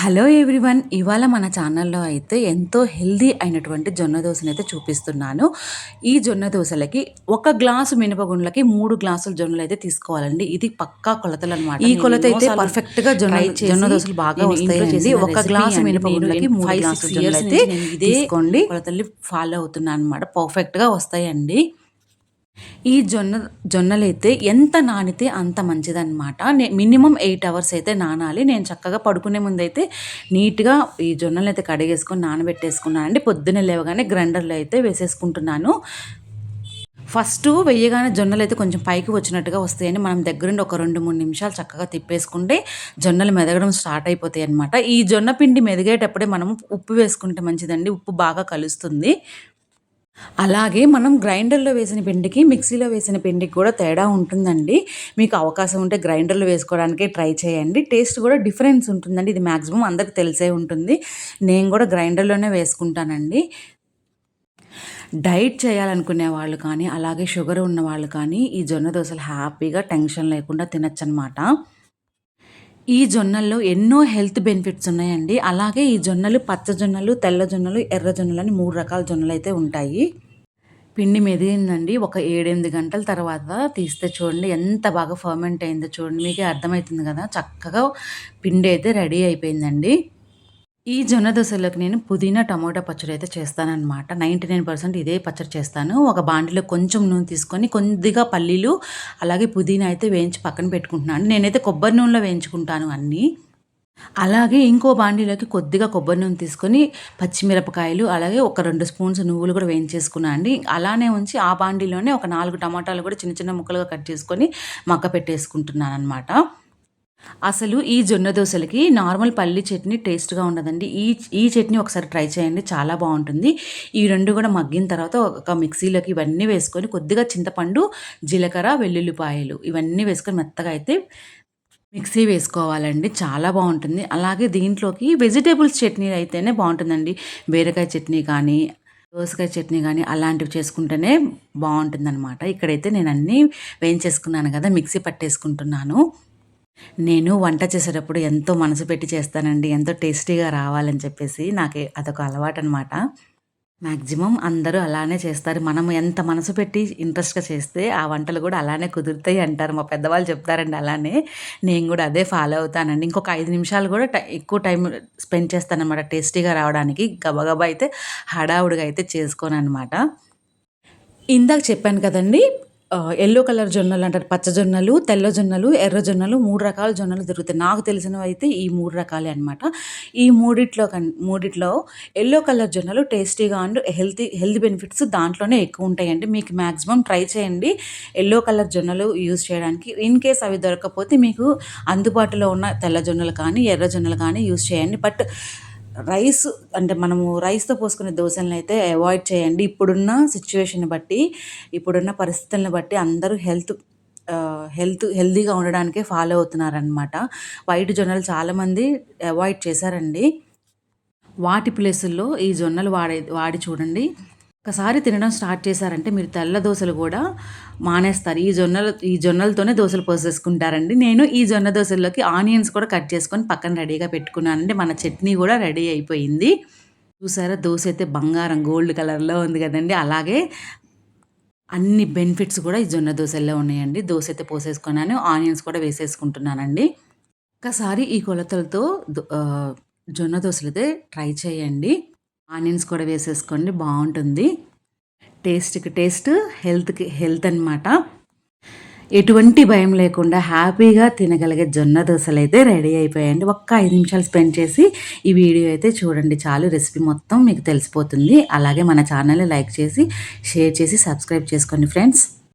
Hello everyone ఇవాళ మన ఛానల్లో అయితే ఎంతో హెల్దీ అయినటువంటి జొన్న దోశని అయితే చూపిస్తున్నాను. ఈ జొన్న దోశలకి ఒక గ్లాసు మినపగుండ్లకి మూడు గ్లాసుల జొన్నలు అయితే తీసుకోవాలండి. ఇది పక్కా కొలతలు అనమాట ఈ కొలత అయితే పర్ఫెక్ట్గా జొన్న జొన్న దోశలు బాగా వస్తాయండి. ఒక గ్లాసు మినపగుండ్లకి మూడు గ్లాసుల జొన్నలు అయితే తీసుకోండి. కొలతల్ని ఫాలో అవుతున్నాను అనమాట పర్ఫెక్ట్గా వస్తాయండి. ఈ జొన్న జొన్నలైతే ఎంత నానితే అంత మంచిదన్నమాట. నే మినిమం ఎయిట్ అవర్స్ అయితే నానాలి. నేను చక్కగా పడుకునే ముందు అయితే నీట్గా ఈ జొన్నలు అయితే కడిగేసుకొని నానబెట్టేసుకున్నాను అండి. పొద్దున్నే లేవగానే గ్రైండర్లో అయితే వేసేసుకుంటున్నాను. ఫస్ట్ వెయ్యగానే జొన్నలు అయితే కొంచెం పైకి వచ్చినట్టుగా వస్తాయని మనం దగ్గరుండి ఒక రెండు మూడు నిమిషాలు చక్కగా తిప్పేసుకుంటే జొన్నలు మెదగడం స్టార్ట్ అయిపోతాయి అనమాట ఈ జొన్న పిండి మెదిగేటప్పుడే మనం ఉప్పు వేసుకుంటే మంచిదండి. ఉప్పు బాగా కలుస్తుంది. అలాగే మనం గ్రైండర్లో వేసిన పిండికి మిక్సీలో వేసిన పిండికి కూడా తేడా ఉంటుందండి. మీకు అవకాశం ఉంటే గ్రైండర్లో వేసుకోవడానికి ట్రై చేయండి. టేస్ట్ కూడా డిఫరెన్స్ ఉంటుందండి. ఇది మ్యాక్సిమం అందరికి తెలిసే ఉంటుంది. నేను కూడా గ్రైండర్లోనే వేసుకుంటానండి. డైట్ చేయాలనుకునే వాళ్ళు కానీ అలాగే షుగర్ ఉన్న వాళ్ళు కానీ ఈ జొన్న దోశలు హ్యాపీగా టెన్షన్ లేకుండా తినచ్చు అనమాట ఈ జొన్నల్లో ఎన్నో హెల్త్ బెనిఫిట్స్ ఉన్నాయండి. అలాగే ఈ జొన్నలు పచ్చ జొన్నలు తెల్ల జొన్నలు ఎర్ర జొన్నలు అని మూడు రకాల జొన్నలు అయితే ఉంటాయి. పిండి మెదిగిందండి ఒక ఏడెనిమిది గంటల తర్వాత తీస్తే చూడండి ఎంత బాగా ఫర్మెంట్ అయిందో చూడండి. మీకే అర్థమవుతుంది కదా చక్కగా పిండి అయితే రెడీ అయిపోయిందండి. ఈ జొన్న దోశలోకి నేను పుదీనా టమోటా పచ్చడి అయితే చేస్తానన్నమాట. నైంటీ నైన్ పర్సెంట్ ఇదే పచ్చడి చేస్తాను. ఒక బాండిలో కొంచెం నూనె తీసుకొని కొద్దిగా పల్లీలు అలాగే పుదీనా అయితే వేయించి పక్కన పెట్టుకుంటున్నాను. నేనైతే కొబ్బరి నూనెలో వేయించుకుంటాను అన్నీ. అలాగే ఇంకో బాండీలోకి కొద్దిగా కొబ్బరి నూనె తీసుకొని పచ్చిమిరపకాయలు అలాగే ఒక రెండు స్పూన్స్ నువ్వులు కూడా వేయించేసుకున్నాను అండి. అలానే ఉంచి ఆ బాండీలోనే ఒక నాలుగు టమాటాలు కూడా చిన్న చిన్న ముక్కలుగా కట్ చేసుకొని మక్క పెట్టేసుకుంటున్నాను అనమాట అసలు ఈ జొన్న దోశలకి నార్మల్ పల్లి చట్నీ టేస్ట్గా ఉండదండి. ఈ ఈ చట్నీ ఒకసారి ట్రై చేయండి చాలా బాగుంటుంది. ఈ రెండు కూడా మగ్గిన తర్వాత ఒక మిక్సీలోకి ఇవన్నీ వేసుకొని కొద్దిగా చింతపండు జీలకర్ర వెల్లుల్లిపాయలు ఇవన్నీ వేసుకొని మెత్తగా అయితే మిక్సీ వేసుకోవాలండి. చాలా బాగుంటుంది. అలాగే దీంట్లోకి వెజిటేబుల్స్ చట్నీ అయితేనే బాగుంటుందండి. బీరకాయ చట్నీ కానీ దోసకాయ చట్నీ కానీ అలాంటివి చేసుకుంటేనే బాగుంటుంది అనమాట ఇక్కడైతే నేను అన్నీ వేయించేసుకున్నాను కదా మిక్సీ పట్టేసుకుంటున్నాను. నేను వంట చేసేటప్పుడు ఎంతో మనసు పెట్టి చేస్తానండి ఎంతో టేస్టీగా రావాలని చెప్పేసి నాకు అదొక అలవాటు అనమాట మ్యాక్సిమం అందరూ అలానే చేస్తారు. మనం ఎంత మనసు పెట్టి ఇంట్రెస్ట్గా చేస్తే ఆ వంటలు కూడా అలానే కుదురుతాయి అంటారు. మా పెద్దవాళ్ళు చెప్తారండి అలానే. నేను కూడా అదే ఫాలో అవుతానండి. ఇంకొక ఐదు నిమిషాలు కూడా ఎక్కువ టైం స్పెండ్ చేస్తానమాట టేస్టీగా రావడానికి. గబగబా అయితే హడావుడిగా అయితే చేసుకోను అనమాట ఇందాక చెప్పాను కదండి ఎల్లో కలర్ జొన్నలు అంటారు. పచ్చ జొన్నలు తెల్ల జొన్నలు ఎర్ర జొన్నలు మూడు రకాల జొన్నలు దొరుకుతాయి. నాకు తెలిసినవి అయితే ఈ మూడు రకాలే అనమాట ఈ మూడిట్లో కన్ మూడిట్లో ఎల్లో కలర్ జొన్నలు టేస్టీగా అండ్ హెల్తీ హెల్త్ బెనిఫిట్స్ దాంట్లోనే ఎక్కువ ఉంటాయండి. మీకు మ్యాక్సిమం ట్రై చేయండి. ఎల్లో కలర్ జొన్నలు యూజ్ చేయడానికి. ఇన్ కేస్ అవి దొరకకపోతే మీకు అందుబాటులో ఉన్న తెల్ల జొన్నలు కానీ ఎర్ర జొన్నలు కానీ యూజ్ చేయండి. బట్ రైస్ అంటే మనము రైస్తో పోసుకునే దోశలను అయితే అవాయిడ్ చేయండి. ఇప్పుడున్న సిచ్యువేషన్ బట్టి ఇప్పుడున్న పరిస్థితులను బట్టి అందరూ హెల్త్ హెల్త్ హెల్తీగా ఉండడానికే ఫాలో అవుతున్నారనమాట వైట్ జొన్నలు చాలామంది అవాయిడ్ చేశారండి. వాటి ప్లేసుల్లో ఈ జొన్నలు వాడే వాడి చూడండి. ఒకసారి తినడం స్టార్ట్ చేశారంటే మీరు తెల్ల దోశలు కూడా మానేస్తారు. ఈ జొన్నలు ఈ జొన్నలతోనే దోశలు పోసేసుకుంటారండి. నేను ఈ జొన్న దోశల్లోకి ఆనియన్స్ కూడా కట్ చేసుకొని పక్కన రెడీగా పెట్టుకున్నానండి. మన చట్నీ కూడా రెడీ అయిపోయింది. చూసారా? దోశ అయితే బంగారం గోల్డ్ కలర్లో ఉంది కదండి. అలాగే అన్ని బెనిఫిట్స్ కూడా ఈ జొన్న దోశల్లో ఉన్నాయండి. దోశ అయితే పోసేసుకున్నాను. ఆనియన్స్ కూడా వేసేసుకుంటున్నానండి. ఒకసారి ఈ కొలతలతో జొన్న దోశలు అయితే ట్రై చేయండి. ఆనియన్స్ కూడా వేసేసుకోండి బాగుంటుంది. టేస్ట్కి టేస్ట్ హెల్త్కి హెల్త్ అనమాట ఎటువంటి భయం లేకుండా హ్యాపీగా తినగలిగే జొన్న దోశలు అయితే రెడీ అయిపోయాయండి. ఒక్క ఐదు నిమిషాలు స్పెండ్ చేసి ఈ వీడియో అయితే చూడండి చాలు రెసిపీ మొత్తం మీకు తెలిసిపోతుంది. అలాగే మన ఛానల్ని లైక్ చేసి షేర్ చేసి సబ్స్క్రైబ్ చేసుకోండి ఫ్రెండ్స్.